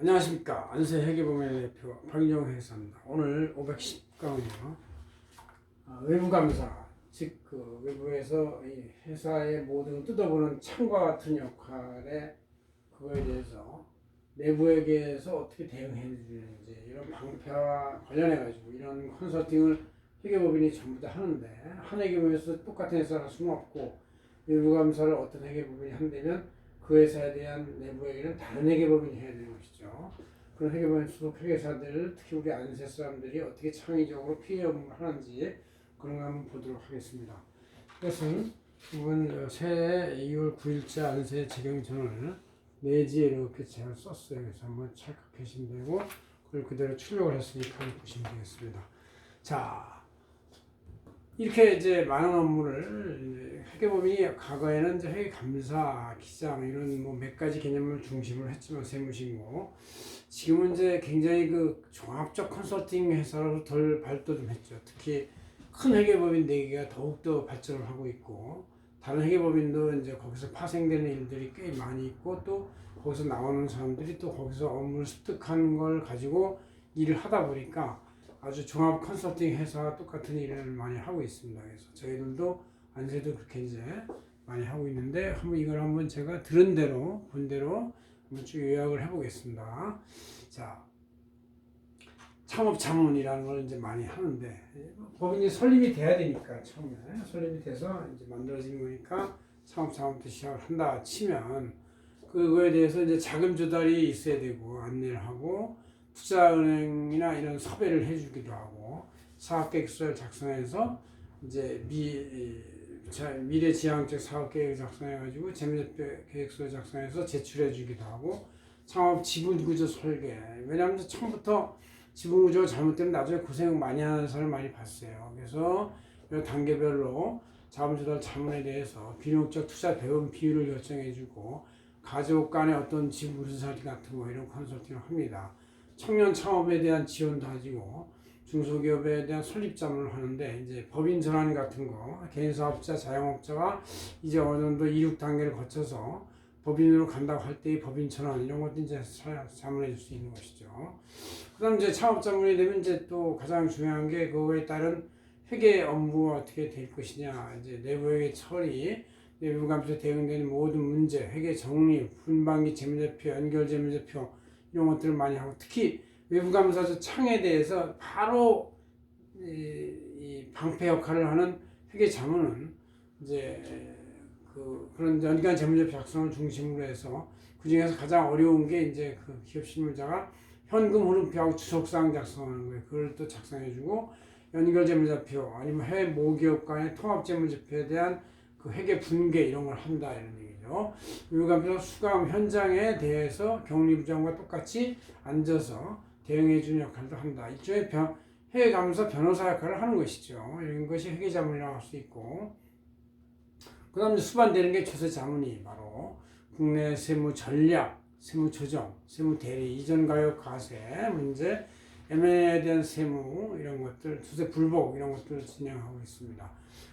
안녕하십니까 안세 회계범의 대표 박인정 회사입니다. 오늘 510강은요 아, 외부감사 즉 그 외부에서 이 회사의 모든 뜯어보는 창과 같은 역할에 그거에 대해서 내부에게서 어떻게 대응해 주는지 이런 방패와 관련해 가지고 이런 컨설팅을 회계법인이 전부 다 하는데 한 회계법인에서 똑같은 회사가 수는 없고 외부 감사를 어떤 회계법인이 한다면 그 회사에 대한 내부 회계는 다른 회계법인이 해야 되는 것이죠. 그런 회계법인 소속 회계사들 특히 우리 안세 사람들이 어떻게 창의적으로 피해 업무를 하는지 그런 거 한번 보도록 하겠습니다. 이것은 이번 새해 2월 9일자 안세 재경전을 내지에 이렇게 제가 썼어요. 그래서 한번 찰칵하시면 되고 그걸 그대로 출력을 했으니까 보시면 되겠습니다. 자, 이렇게 이제 많은 업무를 회계법인이 과거에는 이제 회계 감사, 기장 이런 뭐 몇 가지 개념을 중심으로 했지만 세무신고 지금은 이제 굉장히 그 종합적 컨설팅 회사로 덜 발도 좀 했죠. 특히 큰 회계법인 4개가 더욱더 발전을 하고 있고 다른 회계법인도 이제 거기서 파생되는 일들이 꽤 많이 있고 또 거기서 나오는 사람들이 또 거기서 업무를 습득한 걸 가지고 일을 하다 보니까 아주 종합 컨설팅 회사와 똑같은 일을 많이 하고 있습니다. 그래서 저희들도 안세도 그렇게 이제 많이 하고 있는데 한번 이걸 한번 제가 들은 대로 본 대로 한번 쭉 요약을 해보겠습니다. 자, 창업 자문이라는 걸 이제 많이 하는데 법인이 설립이 돼야 되니까 처음에 설립이 돼서 이제 만들어진 거니까 창업 자문부터 시작을 한다 치면 그거에 대해서 이제 자금 조달이 있어야 되고 안내를 하고 투자은행이나 이런 섭외를 해주기도 하고 사업계획서를 작성해서 이제 미 자, 미래 지향적 사업 계획을 작성해 가지고 재무제표 계획서 작성해서 제출해 주기도 하고 창업 지분 구조 설계 왜냐하면 처음부터 지분 구조가 잘못되면 나중에 고생 많이 하는 사람을 많이 봤어요. 그래서 이 단계별로 자본조달 자문에 대해서 비용적 투자 배분 비율을 결정해주고 가족 간의 어떤 지분 분사리 같은 거 이런 컨설팅을 합니다. 청년 창업에 대한 지원도 하지고 중소기업에 대한 설립 자문을 하는데 이제 법인 전환 같은 거 개인 사업자 자영업자가 이제 어느 정도 이륙 단계를 거쳐서 법인으로 간다고 할때 법인 전환 이런 것도 이제 자- 자문해 줄 수 있는 것이죠. 그다음 이제 창업 자문이 되면 이제 또 가장 중요한 게 그거에 따른 회계 업무가 어떻게 될 것이냐 이제 내부 회계 처리 내부 감사 대응되는 모든 문제 회계 정리 분반기 재무제표 연결 재무제표 이런 것들을 많이 하고 특히 외부 감사조 창에 대해서 바로 이, 이 방패 역할을 하는 회계 자문은 이제 그 그런 연간 재무제표 작성을 중심으로 해서 그 중에서 가장 어려운 게 이제 그 기업 실무자가 현금 흐름표하고 추적사항 작성하는 거예요. 그걸 또 작성해주고 연결 재무제표 아니면 해외 모기업 간의 통합 재무제표에 대한 그 회계 분계 이런 걸 한다 이런 얘기 죠. 유감사 수감 현장에 대해서 격리부장과 똑같이 앉아서 대응해주는 역할도 한다. 이쪽에 변, 회계 감사 변호사 역할을 하는 것이죠. 이런 것이 회계 자문이라고 할 수 있고 그 다음에 수반되는 게 조세 자문이 바로 국내 세무 전략, 세무 조정, 세무 대리, 이전 가역 과세 문제, M&A에 대한 세무 이런 것들, 조세 불복 이런 것들을 진행하고 있습니다.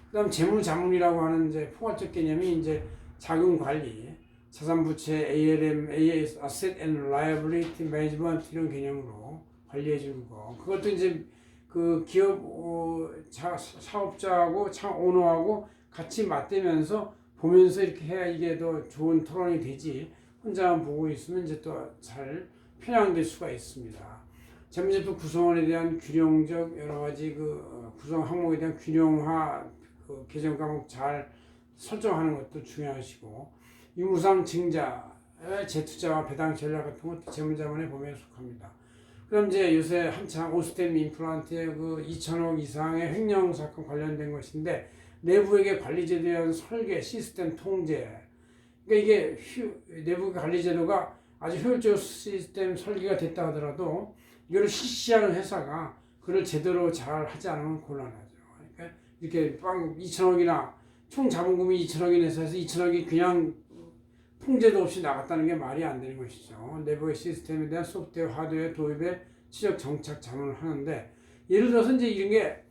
그다음 재무 자문이라고 하는 이제 포괄적 개념이 이제 자금 관리, 자산 부채, ALM, AS, Asset and Liability Management 이런 개념으로 관리해 주는 거. 그것도 이제 그 기업 어, 자, 사업자하고 차 오너하고 같이 맞대면서 보면서 이렇게 해야 이게 더 좋은 토론이 되지. 혼자만 보고 있으면 이제 또 잘 편향될 수가 있습니다. 재무제표 구성원에 대한 균형적 여러 가지 그 어, 구성 항목에 대한 균형화 그 개정 과목 잘 설정하는 것도 중요하시고 유무상 증자의 재투자와 배당 전략 같은 것도 재무자문의 범위에 속합니다. 그럼 이제 요새 한창 오스템 임플란트의 그 2천억 이상의 횡령 사건 관련된 것인데 내부에게 관리제도에 대한 설계, 시스템 통제. 그러니까 이게 휴, 내부 관리제도가 아주 효율적 시스템 설계가 됐다 하더라도 이거를 실시하는 회사가 그걸 제대로 잘 하지 않으면 곤란하죠. 그러니까 이렇게 빵 2천억이나 총 자본금이 2천억인 회사에서 2천억이 그냥 통제도 없이 나갔다는 게 말이 안 되는 것이죠. 내부의 시스템에 대한 소프트웨어, 하드웨어 도입에 지적 정착 자문을 하는데 예를 들어서 이제 이런 게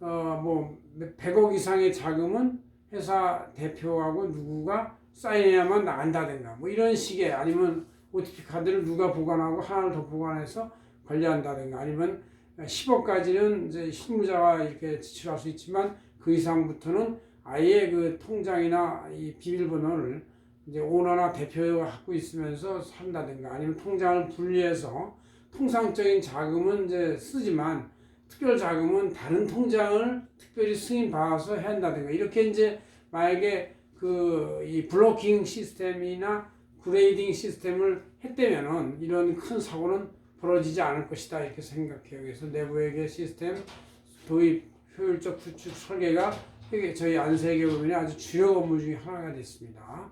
어, 뭐 100억 이상의 자금은 회사 대표하고 누구가 사인해야만 나간다든가 뭐 이런 식의 아니면 OTP 카드를 누가 보관하고 하나를 더 보관해서 관리한다든가 아니면 10억까지는 이제 실무자가 이렇게 지출할 수 있지만 그 이상부터는 아예 그 통장이나 이 비밀번호를 이제 오너나 대표가 갖고 있으면서 산다든가 아니면 통장을 분리해서 통상적인 자금은 이제 쓰지만 특별 자금은 다른 통장을 특별히 승인 받아서 한다든가 이렇게 이제 만약에 그 이 블로킹 시스템이나 그레이딩 시스템을 했다면은 이런 큰 사고는 벌어지지 않을 것이다 이렇게 생각해요. 그래서 내부회계 시스템 도입 효율적 구축 설계가 이게 저희 안세계 부분의 아주 주요 업무 중에 하나가 됐습니다.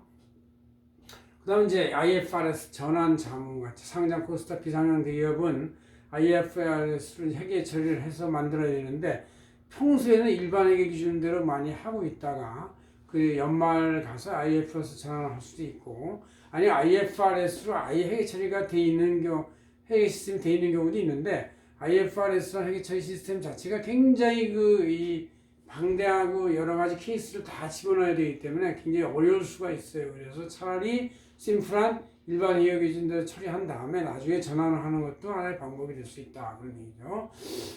그 다음 이제 IFRS 전환 자문 같이 상장 코스닥 비상장 대기업은 IFRS를 회계 처리를 해서 만들어야 되는데 평소에는 일반 회계 기준대로 많이 하고 있다가 그 연말 가서 IFRS 전환을 할 수도 있고 아니 IFRS로 아예 회계 처리가 돼 있는 경우 회계 시스템이 돼 있는 경우도 있는데 IFRS 회계 처리 시스템 자체가 굉장히 그이 방대하고 여러 가지 케이스를 다 집어넣어야 되기 때문에 굉장히 어려울 수가 있어요. 그래서 차라리 심플한 일반 이해 기준대로 처리한 다음에 나중에 전환을 하는 것도 하나의 방법이 될 수 있다 그런 얘기죠.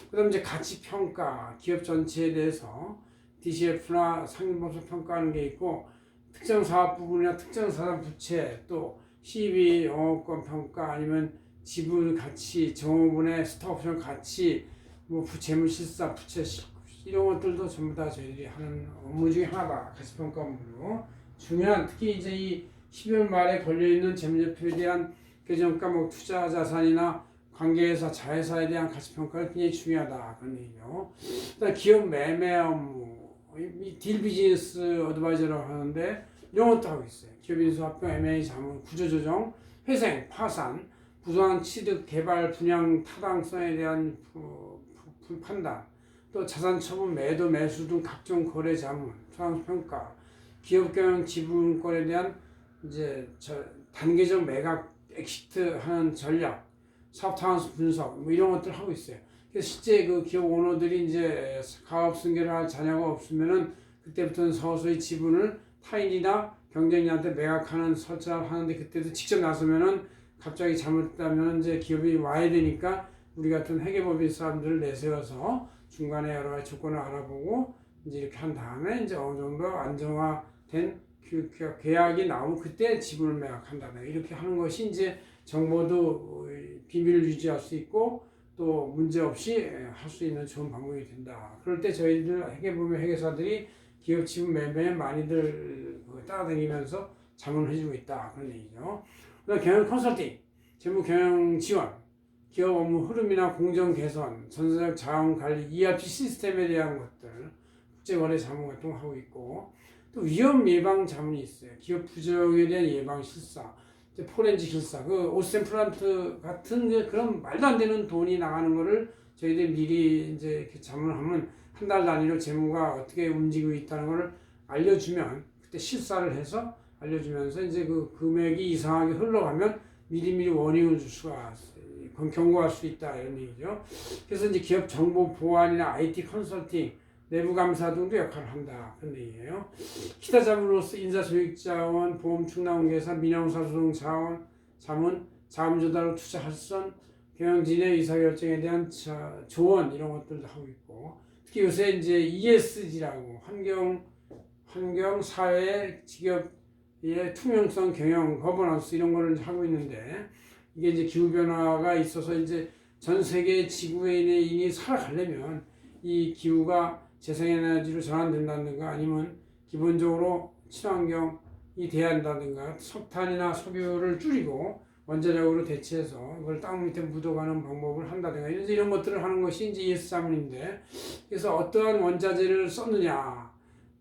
그 다음 이제 가치 평가 기업 전체에 대해서 DCF나 상인범수 평가하는 게 있고 특정 사업 부분이나 특정 사람 부채 또 CB 영업권 평가 아니면 지분 가치 정호분의 스톡옵션 가치 뭐 부채물 실사 부채 시- 이런 것들도 전부 다 저희들이 하는 업무 중에 하나다 가치 평가 업무로 중요한 특히 이제 이 12월 말에 걸려 있는 재무제표에 대한 계정가 뭐 투자 자산이나 관계회사 자회사에 대한 가치 평가가 굉장히 중요하다 그런 얘기죠. 그다음 기업 매매 업무 이딜 비즈니스 어드바이저라고 하는데 이런 것도 하고 있어요. 기업 인수 합병, M&A 자문, 구조조정, 회생, 파산, 부도한 취득, 개발, 분양 타당성에 대한 부- 부- 판단, 또 자산 처분, 매도, 매수 등 각종 거래 자문, 상황 평가, 기업 경영 지분권에 대한 이제 저 단계적 매각, 엑시트 하는 전략, 사업 타운스 분석 뭐 이런 것들 을 하고 있어요. 그래서 실제 그 기업 오너들이 이제 가업 승계를 할 자녀가 없으면은 그때부터는 서서히 지분을 타인이나 경쟁자한테 매각하는 설정을 하는데 그때도 직접 나서면은 갑자기 잘못했다면 이제 기업이 와야 되니까 우리 같은 회계법인 사람들을 내세워서 중간에 여러 가지 조건을 알아보고 이제 이렇게 한 다음에 이제 어느 정도 안정화된 그- 그 계약이 나오면 그때 지분을 매각한다든가 이렇게 하는 것이 이제 정보도 비밀을 유지할 수 있고 또 문제 없이 할 수 있는 좋은 방법이 된다. 그럴 때 저희들 회계보면 회계사들이 기업 지분 매매에 많이들 그 따라다니면서 자문을 해주고 있다 그런 얘기죠. 그다음 경영 컨설팅, 재무 경영 지원, 기업 업무 흐름이나 공정 개선, 전세적 자원 관리, ERP 시스템에 대한 것들, 국제 거래 자문 활동 하고 있고 또 위험 예방 자문이 있어요. 기업 부정에 대한 예방 실사, 포렌지 실사, 그 오스템 플란트 같은 게 그런 말도 안 되는 돈이 나가는 거를 저희들 미리 이제 이렇게 자문을 하면 한 달 단위로 재무가 어떻게 움직이고 있다는 걸 알려주면 그때 실사를 해서 알려주면서 이제 그 금액이 이상하게 흘러가면 미리미리 워닝을 줄 수가 있어요. 경고할 수 있다 이런 얘기죠. 그래서 이제 기업 정보 보안이나 IT 컨설팅, 내부 감사 등도 역할을 한다 그런 얘기예요. 기타 자문으로서 인사소득자원, 보험 충당계산, 민영사 소송 자원, 자문, 자금 조달, 투자 활성, 경영진의 의사결정에 대한 자, 조언 이런 것들도 하고 있고 특히 요새 이제 ESG라고 환경 환경 사회 직업의 투명성 경영 거버넌스 이런 거를 하고 있는데 이게 이제 기후 변화가 있어서 이제 전 세계 지구인이 살아가려면 이 기후가 재생에너지로 전환된다든가 아니면 기본적으로 친환경이 돼야 한다든가 석탄이나 석유를 줄이고 원자력으로 대체해서 그걸 땅 밑에 묻어가는 방법을 한다든가 이런, 이런 것들을 하는 것이 이제 ES 자문인데 그래서 어떠한 원자재를 썼느냐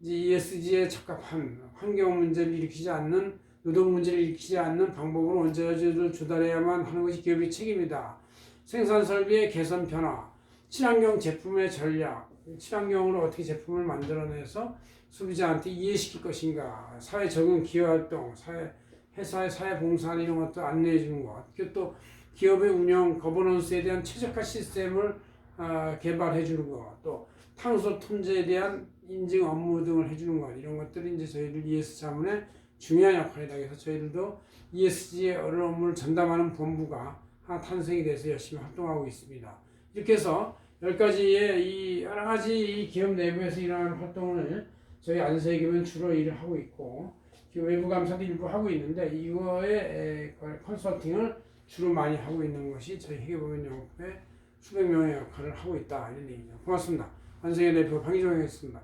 이제 ESG에 적합한 환경 문제를 일으키지 않는 노동 문제를 일으키지 않는 방법으로 원자재를 조달해야만 하는 것이 기업의 책임이다. 생산 설비의 개선 변화, 친환경 제품의 전략, 친환경으로 어떻게 제품을 만들어내서 소비자한테 이해시킬 것인가, 사회 적응 기여 활동, 사회 회사의 사회 봉사 이런 것도 안내해 주는 것, 그리고 또 기업의 운영 거버넌스에 대한 최적화 시스템을 아, 개발해 주는 것, 또 탄소 통제에 대한 인증 업무 등을 해주는 것. 이런 것들이 이제 저희들 ES 자문의 중요한 역할이다. 그래서 저희들도 ESG의 어려움을 전담하는 본부가 하나 탄생이 돼서 열심히 활동하고 있습니다. 이렇게 해서 열 가지의 이 여러 가지 이 기업 내부에서 일어나는 활동을 저희 안세기면 주로 일을 하고 있고 그 외부 감사도 일부 하고 있는데 이거의 에, 컨설팅을 주로 많이 하고 있는 것이 저희 회계법인 영업의 수백 명의 역할을 하고 있다 이런 얘기죠. 고맙습니다. 안세기 대표 방희정이었습니다.